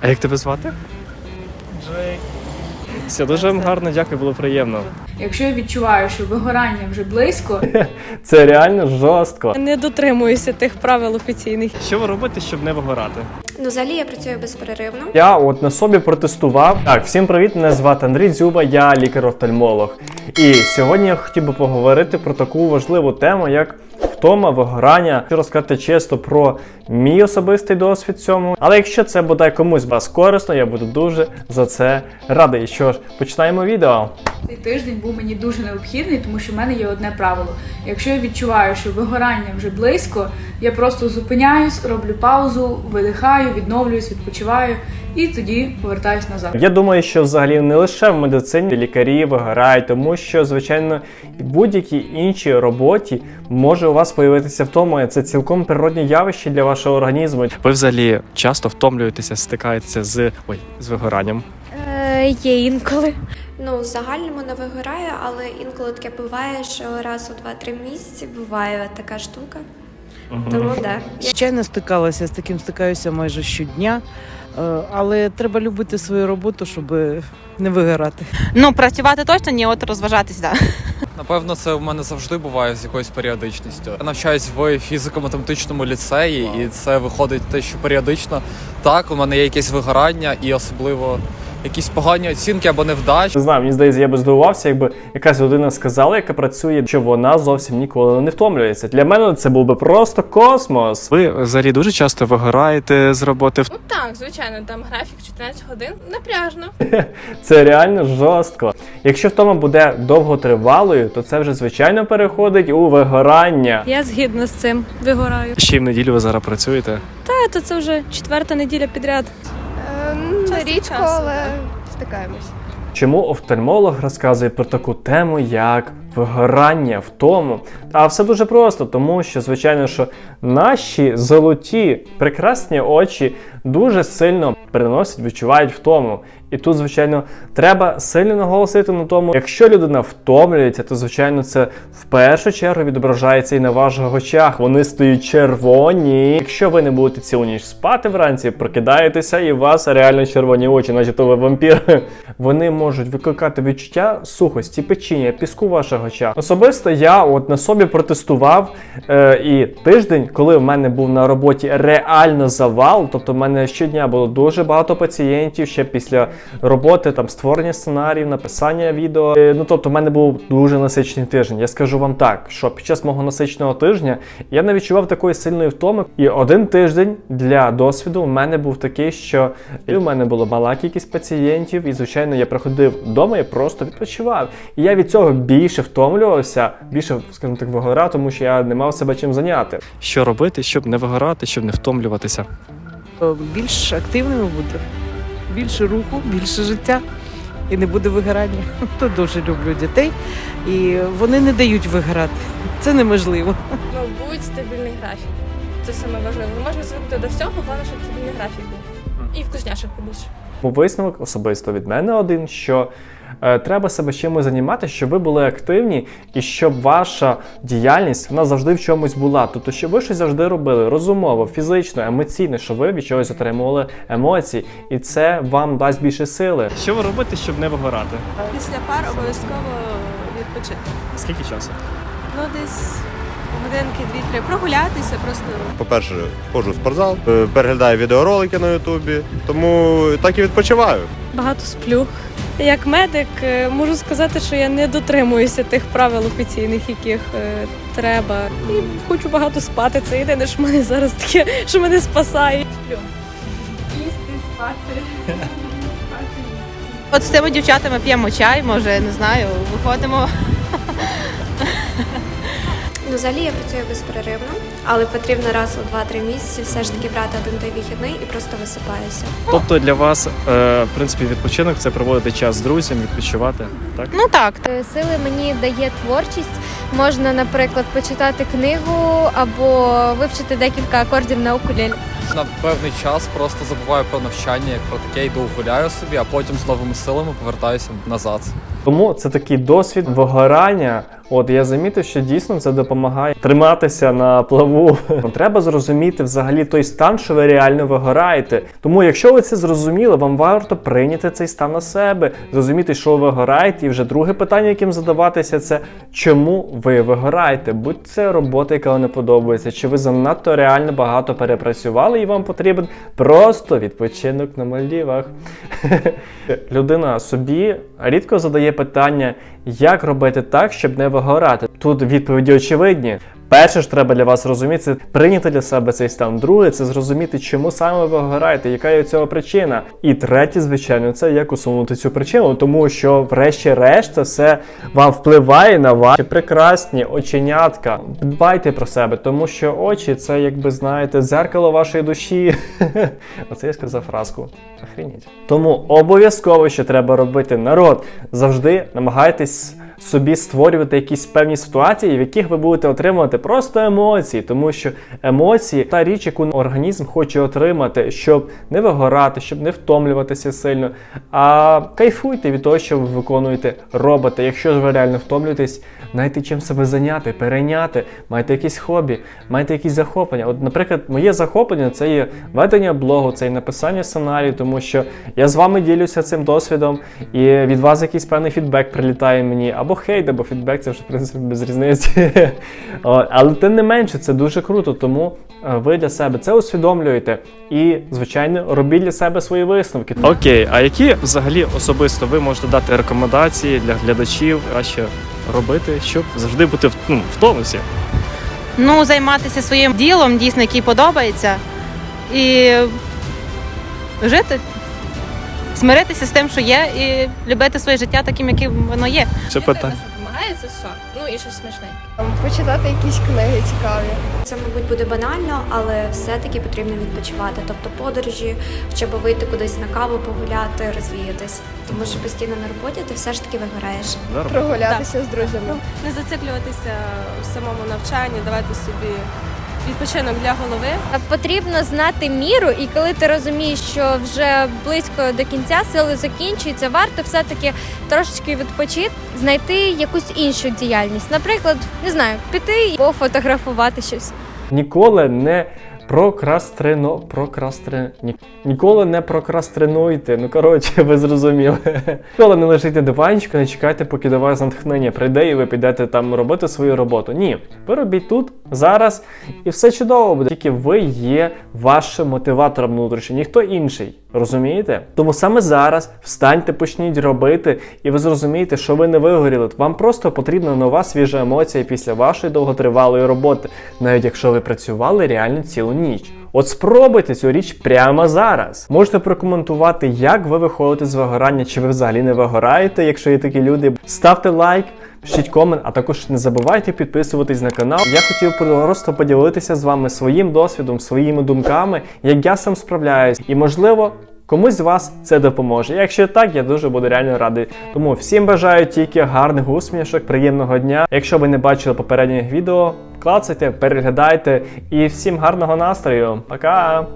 А як тебе звати? Джей. Все, дуже вам гарно, дякую, було приємно. Якщо я відчуваю, що вигорання вже близько, Це реально жорстко. Не дотримуюся тих правил офіційних. Що ви робите, щоб не вигорати? Ну, взагалі я працюю безперервно. Я от на собі протестував. Так, всім привіт, мене звати Андрій Дзюба, я лікар-офтальмолог. І сьогодні я хотів би поговорити про таку важливу тему, як втома, вигорання. Хочу розказати чисто про мій особистий досвід цьому. Але якщо це бодай комусь вас корисно, я буду дуже за це радий. Що ж, починаємо відео. Цей тиждень був мені дуже необхідний, тому що в мене є одне правило. Якщо я відчуваю, що вигорання вже близько, я просто зупиняюсь, роблю паузу, видихаю, відновлююсь, відпочиваю і тоді повертаюсь назад. Я думаю, що взагалі не лише в медицині лікарі вигорають, тому що, звичайно, і будь-якій іншій роботі може у вас появитися втома. Це цілком природне явище для вашого організму. Ви взагалі часто втомлюєтеся, стикаєтеся з ой, з вигоранням. Е, є інколи. Ну, в загальному не вигораю, але інколи таке буває, що раз у 2-3 місяці буває така штука. Тому да. Я Звичайно, стикалася з таким, стикаюся майже щодня, Е, але треба любити свою роботу, щоб не вигорати. Ну, працювати точно ні, от розважатись, так. Да. Напевно, це в мене завжди буває з якоюсь періодичністю. Я навчаюсь в фізико-математичному ліцеї, і це виходить те, що періодично так, у мене є якесь вигорання, і особливо якісь погані оцінки або невдачі. Не знаю, мені здається, я би здивувався, якби якась людина сказала, яка працює, що вона зовсім ніколи не втомлюється. Для мене це був би просто космос. Ви взагалі дуже часто вигораєте з роботи. Ну так, звичайно, там графік 14 годин напряжно. Це реально жорстко. Якщо втома буде довготривалою, то це вже звичайно переходить у вигорання. Я згідна з цим вигораю. Ще й в неділю ви зараз працюєте. Та то це вже четверта неділя підряд. Від Рідко, але стикаємось. Чому офтальмолог розказує про таку тему, як вигорання, втому? А все дуже просто, тому що, звичайно, що наші золоті, прекрасні очі дуже сильно приносять, відчувають втому. І тут, звичайно, треба сильно наголосити на тому, якщо людина втомлюється, то звичайно це в першу чергу відображається і на ваших очах. Вони стають червоні. Якщо ви не будете цілу ніч спати вранці, прокидаєтеся, і у вас реально червоні очі, наче то ви вампір. Вони можуть викликати відчуття сухості, печіння, піску в ваших очах. Особисто я от на собі протестував е, і тиждень, коли в мене був на роботі реально завал, тобто в мене щодня було дуже багато пацієнтів ще після роботи, там створення сценаріїв, написання відео. Е, ну тобто, в мене був дуже насичений тиждень. Я скажу вам так, що під час мого насиченого тижня я не відчував такої сильної втоми. І один тиждень для досвіду в мене був такий, що і в мене була мала кількість пацієнтів, і звичайно, я приходив вдома і просто відпочивав. І я від цього більше втомлювався, більше, скажімо так, вигорав, тому що я не мав себе чим зайняти. Що робити, щоб не вигорати, щоб не втомлюватися? Е, Більш активними бути, більше руху, більше життя і не буде вигорання. То дуже люблю дітей, і вони не дають вигорати. Це неможливо. Мабуть, стабільний графік. Це саме важливо. Можна звикнути до всього, головне, щоб стабільний графік був. І вкусняшок побільше. Висновок особисто від мене один, що е, треба себе чимось займати, щоб ви були активні і щоб ваша діяльність вона завжди в чомусь була. Тобто, щоб ви щось завжди робили розумово, фізично, емоційно, щоб ви від чогось отримували емоції, і це вам дасть більше сили. Що ви робите, щоб не вигорати? Після пар обов'язково відпочити. Скільки часу? Ну, десь годинки дві-три прогулятися, просто По-перше, ходжу в спортзал, е, переглядаю відеоролики на Ютубі, тому так і відпочиваю. Багато сплю. Як медик е, можу сказати, що я не дотримуюся тих правил офіційних, яких е, треба. І хочу багато спати. Це єдине, що мене зараз таке, що мене спасає. Сплю. Їсти, спати. От з тими дівчатами п'ємо чай, може, не знаю, виходимо. Ну, взагалі я працюю безперервно, але потрібно раз у 2-3 місяці все ж таки брати один той вихідний і просто висипаюся. Тобто для вас, е, в принципі, відпочинок це проводити час з друзями, відпочивати, так? Ну так, Е, Сили мені дає творчість. Можна, наприклад, почитати книгу або вивчити декілька акордів на укулелі. На певний час просто забуваю про навчання, як про таке йду гуляю собі, а потім з новими силами повертаюся назад. Тому це такий досвід вигорання. От я замітив, що дійсно це допомагає триматися на плаву голову. Треба зрозуміти взагалі той стан, що ви реально вигораєте. Тому, якщо ви це зрозуміли, вам варто прийняти цей стан на себе, зрозуміти, що ви вигораєте. І вже друге питання, яким задаватися, це чому ви вигораєте? Будь це робота, яка вам не подобається, чи ви занадто реально багато перепрацювали, і вам потрібен просто відпочинок на Мальдівах. Людина собі рідко задає питання, як робити так, щоб не вигорати. Тут відповіді очевидні. Перше ж треба для вас розуміти, це прийняти для себе цей стан. Друге, це зрозуміти, чому саме ви вигораєте, яка є цього причина. І третє, звичайно, це як усунути цю причину, тому що, врешті-решт, все вам впливає на ваші прекрасні оченятка. Дбайте про себе, тому що очі це, якби знаєте, дзеркало вашої душі. Оце я сказав фразку. Охреніть. Тому обов'язково, що треба робити народ, завжди намагайтесь собі створювати якісь певні ситуації, в яких ви будете отримувати просто емоції, тому що емоції та річ, яку організм хоче отримати, щоб не вигорати, щоб не втомлюватися сильно. А кайфуйте від того, що ви виконуєте, робите. Якщо ж ви реально втомлюєтесь, знайте чим себе зайняти, перейняти, майте якісь хобі, майте якісь захоплення. От, наприклад, моє захоплення це є ведення блогу, це є написання сценарію, тому що я з вами ділюся цим досвідом, і від вас якийсь певний фідбек прилітає мені, або хейт, або фідбек, це вже в принципі без різниці. Але тим не менше, це дуже круто, тому е, ви для себе це усвідомлюєте і, звичайно, робіть для себе свої висновки. Окей, а які взагалі особисто ви можете дати рекомендації для глядачів, а що робити, щоб завжди бути в, ну, в тонусі? Ну, займатися своїм ділом, дійсно, який подобається, і жити, смиритися з тим, що є, і любити своє життя таким, яким воно є. Це питання. Вимагається все. Ну і щось смішне. Почитати якісь книги цікаві. Це, мабуть, буде банально, але все-таки потрібно відпочивати. Тобто подорожі, хоча б вийти кудись на каву, погуляти, розвіятись. Тому що постійно на роботі ти все ж таки вигораєш. Прогулятися з друзями. Не зациклюватися в самому навчанні, давати собі відпочинок для голови. Потрібно знати міру, і коли ти розумієш, що вже близько до кінця сили закінчується, варто все-таки трошечки відпочити, знайти якусь іншу діяльність. Наприклад, не знаю, піти і пофотографувати щось. Ніколи не прокрастрино, прокрастри... Ні... Ніколи не прокрастринуйте. Ну коротше, ви зрозуміли. Ніколи не лежіть на диванчику, не чекайте, поки до вас натхнення прийде, і ви підете там робити свою роботу. Ні, ви робіть тут, зараз, і все чудово буде. Тільки ви є вашим мотиватором внутрішнім, ніхто інший. Розумієте? Тому саме зараз встаньте, почніть робити, і ви зрозумієте, що ви не вигоріли. Вам просто потрібна нова свіжа емоція після вашої довготривалої роботи, навіть якщо ви працювали реально цілу ніч. От спробуйте цю річ прямо зараз. Можете прокоментувати, як ви виходите з вигорання, чи ви взагалі не вигораєте, якщо є такі люди. Ставте лайк. Пишіть комент, а також не забувайте підписуватись на канал. Я хотів просто поділитися з вами своїм досвідом, своїми думками, як я сам справляюсь, і можливо. Комусь з вас це допоможе. Якщо так, я дуже буду реально радий. Тому всім бажаю тільки гарних усмішок, приємного дня. Якщо ви не бачили попередніх відео, клацайте, переглядайте і всім гарного настрою. Пока!